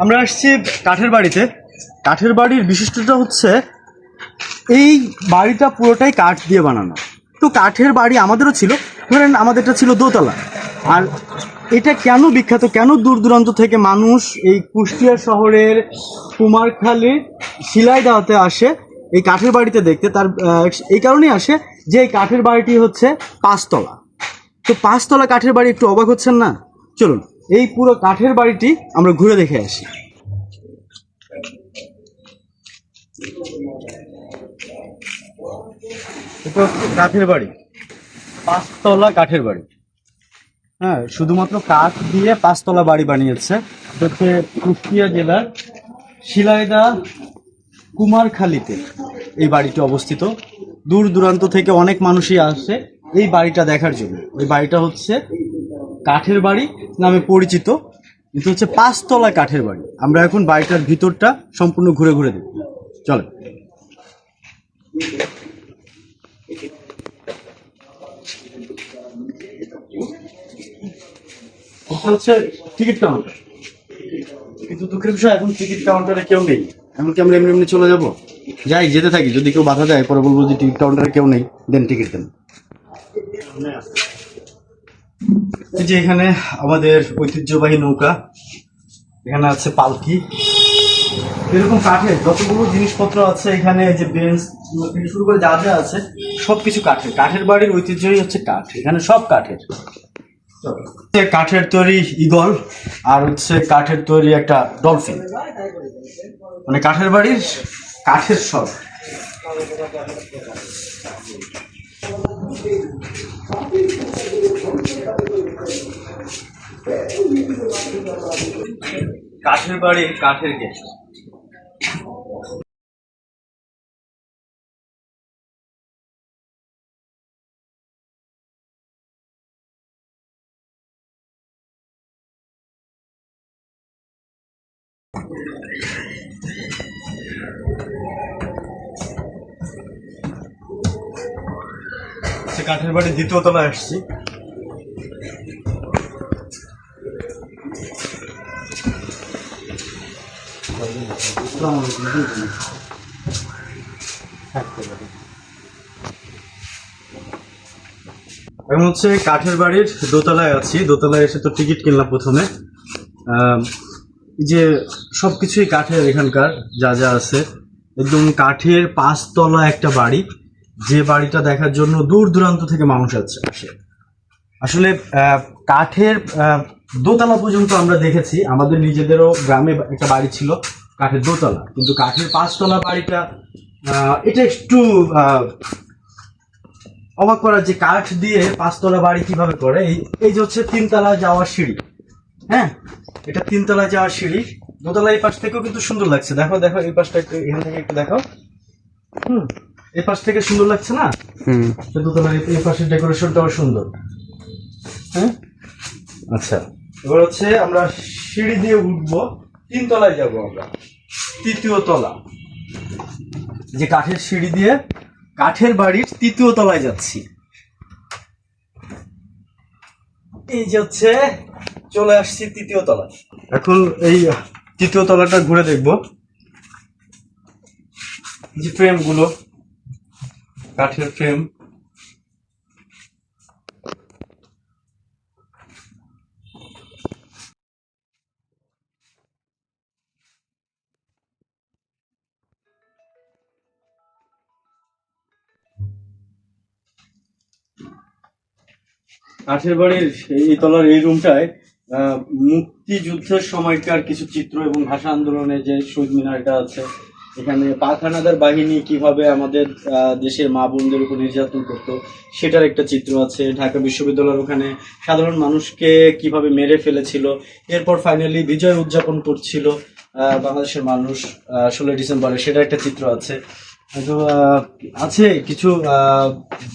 আমরা আসছি কাঠের বাড়িতে। কাঠের বাড়ির বিশিষ্টতা হচ্ছে এই বাড়িটা পুরোটাই কাঠ দিয়ে বানানো। তো কাঠের বাড়ি আমাদেরও ছিল, ধরেন আমাদেরটা ছিল দোতলা। আর এটা কেন বিখ্যাত, কেন দূর দূরান্ত থেকে মানুষ এই কুষ্টিয়া শহরের কুমারখালী শিলাই দেওয়াতে আসে এই কাঠের বাড়িতে দেখতে? তার এই কারণেই আসে যে এই কাঠের বাড়িটি হচ্ছে পাঁচতলা। তো পাঁচতলা কাঠের বাড়ি একটু অবাক হচ্ছেন না? চলুন। এই পুরো কাঠের বাড়িটি আমরা ঘুরে দেখে আসি। এটা হচ্ছে কাঠের বাড়ি। পাঁচতলা কাঠের বাড়ি। হ্যাঁ শুধুমাত্র কাঠ দিয়ে পাঁচতলা বাড়ি বানিয়েছে। হচ্ছে কুষ্টিয়া জেলার শিলাইদা কুমারখালীতে এই বাড়িটি অবস্থিত। দূর দূরান্ত থেকে অনেক মানুষই আসে এই বাড়িটা দেখার জন্য। ওই বাড়িটা হচ্ছে কাঠের বাড়ি নামে পরিচিত। কিন্তু হচ্ছে পাঁচতলা কাঠের বাড়ি। আমরা এখন বাড়িটার ভিতরটা সম্পূর্ণ ঘুরে ঘুরে দেখব। চলে। এটা হচ্ছে টিকিট কাউন্টার কিন্তু দুঃখের বিষয় এখন টিকিট কাউন্টারে কেউ নেই। এমনকি আমরা এমনি এমনি চলে যাব। যাই যেতে থাকি। যদি কেউ বাধা দেয় পরে বলব যে টিকিট কাউন্টারে কেউ নেই দেন টিকিট দেন। এই যে এখানে আমাদের ঐতিহ্যবাহী নৌকা, এখানে আছে পালকি। এরকম কাঠের যতগুলো জিনিসপত্র আছে এখানে যে বেঞ্চ থেকে শুরু করে যা যা আছে সব কিছু কাঠের। কাঠের বাড়ির ঐতিহ্যই হচ্ছে কাঠ, এখানে সব কাঠের। কাঠের তৈরি ইগল আর হচ্ছে কাঠের তৈরি একটা ডলফিন। মানে কাঠের বাড়ির কাঠের সব কাঠের বাড়ি কাঠের গেট। সে কাঠের বাড়ির দ্বিতীয় তলায় আসছি। আসসালামু। এখন হচ্ছে কাঠের বাড়ির দোতলায় আছি। দোতলায় এসে তো টিকিট কিনলাম প্রথমে। যে সব কিছুই কাঠের এখানকার, যা যা আছে। একদম কাঠের পাঁচতলা একটা বাড়ি। যে বাড়িটা দেখার জন্য দূর দূরান্ত থেকে মানুষ আছে আসে আসলে কাঠের দোতলা পর্যন্ত আমরা দেখেছি। আমাদের নিজেদেরও গ্রামে একটা বাড়ি ছিল। কাঠের দোতলা। কিন্তু কাঠের পাঁচতলা বাড়িটা এটা একটু অবাক করার যে কাঠ দিয়ে পাঁচতলা বাড়ি কীভাবে করে এই এই যে হচ্ছে তিনতলা যাওয়ার সিঁড়ি। হ্যাঁ? এটা তিনতলায় যাওয়ার সিঁড়ি। দোতলা এই পাশ থেকেও কিন্তু সুন্দর লাগছে। দেখো দেখো এই পাশটা একটু এখান থেকে একটু দেখো হুম এই পাশ থেকে সুন্দর লাগছে না? হুম। দোতলার এই- পাশের ডেকোরেশনটাও সুন্দর। হ্যাঁ? আচ্ছা। এবার হচ্ছে আমরা সিঁড়ি দিয়ে উঠবো তিন তলায় যাব আমরা। তৃতীয় তলা। যে কাঠের সিঁড়ি দিয়ে কাঠের বাড়ির তৃতীয় তলায় যাচ্ছি। এই যে হচ্ছে চলে আসছি তৃতীয় তলায়। এখন এই তৃতীয় তলাটা ঘুরে দেখব। যে ফ্রেমগুলো, কাঠের ফ্রেম কাঠের বাড়ির এই তলার এই রুমটায় মুক্তিযুদ্ধের সময়কার কিছু চিত্র এবং ভাষা আন্দোলনে যে শহীদ মিনারটা আছে, এখানে পাখানাদার বাহিনী কীভাবে আমাদের দেশের মা বোনদের উপর নির্যাতন করতো, সেটার একটা চিত্র আছে। ঢাকা বিশ্ববিদ্যালয়ের ওখানে সাধারণ মানুষকে কীভাবে মেরে ফেলেছিল, এরপর ফাইনালি বিজয় উদযাপন করছিল বাংলাদেশের মানুষ ষোলোই ডিসেম্বরে, সেটা একটা চিত্র আছে। আহ, আছে কিছু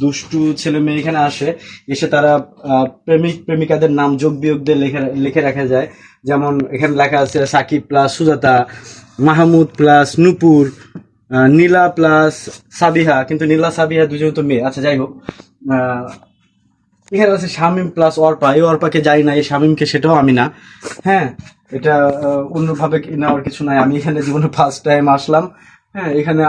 দুষ্টু ছেলে মেয়ে এখানে আসে এসে তারা প্রেমিক প্রেমিকাদের নাম যোগ বিয়োগ দিয়ে লিখে লিখে রাখা যায়। যেমন এখানে লেখা আছে Sakib plus Sujata Mahmud plus Nupur Nila plus Sabiha কিন্তু নীলা সাবিহা দুজন তো মেয়ে। আচ্ছা যাই হোক এখানে আছে শামিম প্লাস অর্পা। এই অর্পাকে যাই না এই শামিমকে সেটাও আমি না। হ্যাঁ এটা অন্যভাবে নেওয়ার কিছু নাই। আমি এখানে জীবনে ফার্স্ট টাইম আসলাম। হ্যাঁ এখানে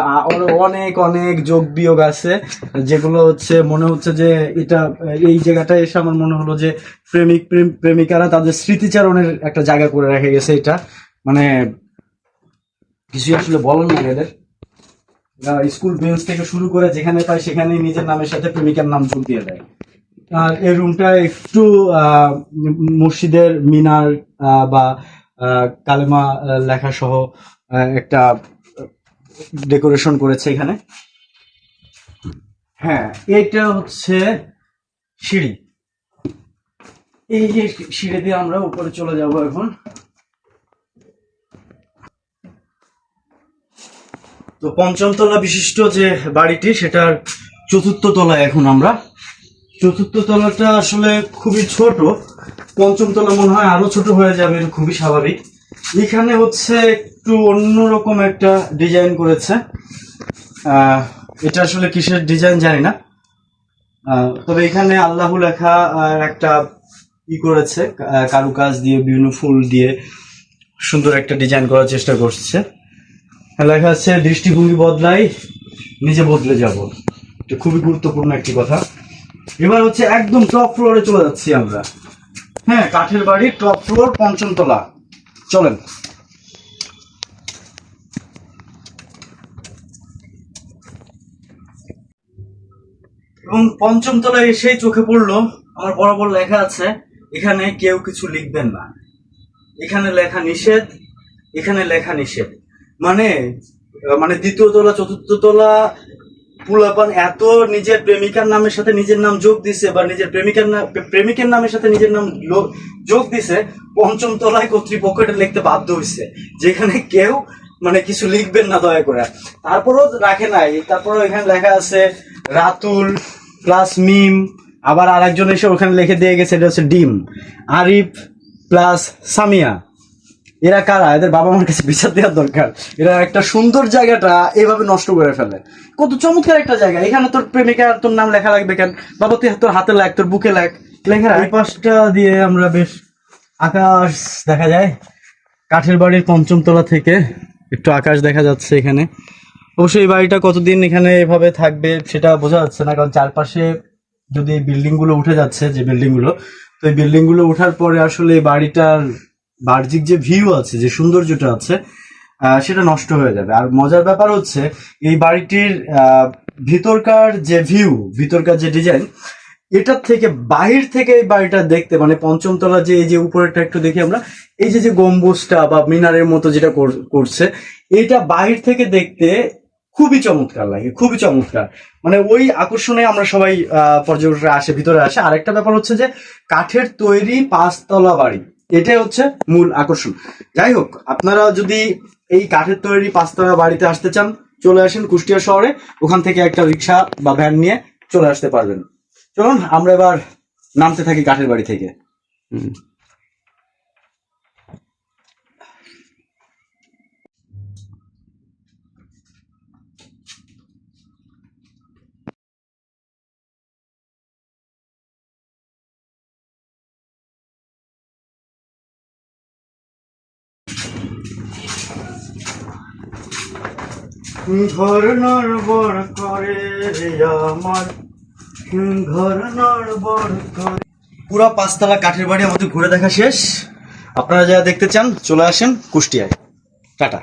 অনেক অনেক যোগ বিয়োগ আছে, যেগুলো হচ্ছে মনে হচ্ছে যে এটা, এই জায়গাটায় এসে আমার মনে হলো যে প্রেমিক, প্রেম- প্রেমিকারা তাদের স্মৃতিচারণের একটা জায়গা করে রেখে গেছে এটা। মানে কিছুই আসলে বলার না এদের। স্কুল বেঞ্চ থেকে শুরু করে যেখানে পায় সেখানে নিজের নামের সাথে প্রেমিকার নাম যোগ দিয়ে দেয়। আর এই রুমটা একটু মসজিদের মিনার বা কালেমা লেখা সহ একটা ডেকোরেশন করেছে এখানে। হ্যাঁ এটা হচ্ছে সিঁড়ি। এই যে সিঁড়ি দিয়ে আমরা উপরে চলে যাব এখন। তো পঞ্চম তলা বিশিষ্ট যে বাড়িটি, সেটার চতুর্থ তলায় এখন আমরা। চতুর্থ তলাটা আসলে খুবই ছোট। পঞ্চম তলা মনে হয় আরও ছোট হয়ে যাবে খুবই স্বাভাবিক। এখানে হচ্ছে একটু অন্যরকম একটা ডিজাইন করেছে। এটা আসলে কিসের ডিজাইন জানি না তবে এখানে আল্লাহ লেখা একটা ই করেছে কারুকাজ দিয়ে, বিভিন্ন ফুল দিয়ে সুন্দর একটা ডিজাইন করার চেষ্টা করছে। লেখা আছে, দৃষ্টিভঙ্গি বদলাই, নিজে বদলে যাব। এটা খুবই গুরুত্বপূর্ণ একটি কথা। এবার হচ্ছে একদম টপ ফ্লোরে চলে যাচ্ছি আমরা। হ্যাঁ কাঠের বাড়ি টপ ফ্লোর পঞ্চম তলা চলেন। এবং পঞ্চম তলায় এসেই চোখে পড়ল, আমার বরাবর লেখা আছে, এখানে কেউ কিছু লিখবেন না। এখানে লেখা নিষেধ, এখানে লেখা নিষেধ। মানে মানে দ্বিতীয় তলা, চতুর্থ তলা, পুলাপান এত নিজের প্রেমিকার নামের সাথে নিজের নাম যোগ দিছে বা নিজের প্রেমিকার নাম প্রেমিকের নামের সাথে নিজের নাম যোগ দিছে, পঞ্চম তলায় কর্তৃপক্ষ এটা লিখতে বাধ্য হয়েছে যেখানে কেউ মানে কিছু লিখবেন না দয়া করে। তারপরেও রাখে নাই। তারপরেও এখানে লেখা আছে, রাতুল প্লাস মিম। আবার আরেকজন এসে ওখানে লিখে দিয়ে গেছে, এটা হচ্ছে ডিম। আরিফ প্লাস সামিয়া। এরা কারা? এদের বাবা মার কাছে বিচার দেওয়ার দরকার। এরা একটা সুন্দর জায়গাটা এভাবে নষ্ট করে ফেলে। কত চমৎকার একটা জায়গা। এখানে তোর প্রেমিকা তোর নাম লেখা লাগবে কেন? বাবা, তুই তোর হাতে লাগ তোর বুকে লাগ লেখা এই পাশটা দিয়ে আমরা বেশ আকাশ দেখা যায়। কাঠের বাড়ির পঞ্চম তলা থেকে। একটু আকাশ দেখা যাচ্ছে এখানে। অবশ্যই এই বাড়িটা কতদিন এখানে এভাবে থাকবে সেটা বোঝা যাচ্ছে না, কারণ চারপাশে যদি বিল্ডিংগুলো উঠে যাচ্ছে, যে বিল্ডিংগুলো তো এই বিল্ডিংগুলো ওঠার পরে আসলে এই বাড়িটার বাহ্যিক যে ভিউ আছে, যে সৌন্দর্যটা আছে সেটা নষ্ট হয়ে যাবে। আর মজার ব্যাপার হচ্ছে, এই বাড়িটির ভিতরকার যে ভিউ, ভিতরকার যে ডিজাইন এটার থেকে বাহির থেকে এই বাড়িটা দেখতে মানে পঞ্চমতলা যে, এই যে উপরেরটা একটু দেখি আমরা, এই যে যে গম্বুজটা বা মিনারের মতো যেটা কর- করছে, এটা বাহির থেকে দেখতে খুবই চমৎকার লাগে, খুবই চমৎকার। মানে ওই আকর্ষণে আমরা সবাই পর্যটকরা আসে, ভিতরে আসে। আরেকটা ব্যাপার হচ্ছে যে, কাঠের তৈরি পাঁচতলা বাড়ি, এটাই হচ্ছে মূল আকর্ষণ। যাই হোক, আপনারা যদি এই কাঠের তৈরি পাঁচতলা বাড়িতে আসতে চান, চলে আসেন কুষ্টিয়া শহরে, ওখান থেকে একটা রিক্সা বা ভ্যান নিয়ে চলে আসতে পারবেন। চলুন আমরা এবার নামতে থাকি কাঠের বাড়ি থেকে। ঘর নড়বড় করে আমার। পুরা পাঁচতলা কাঠের বাড়ি আমাদের ঘুরে দেখা শেষ। আপনারা যা দেখতে চান, চলে আসেন কুষ্টিয়ায়। টাটা।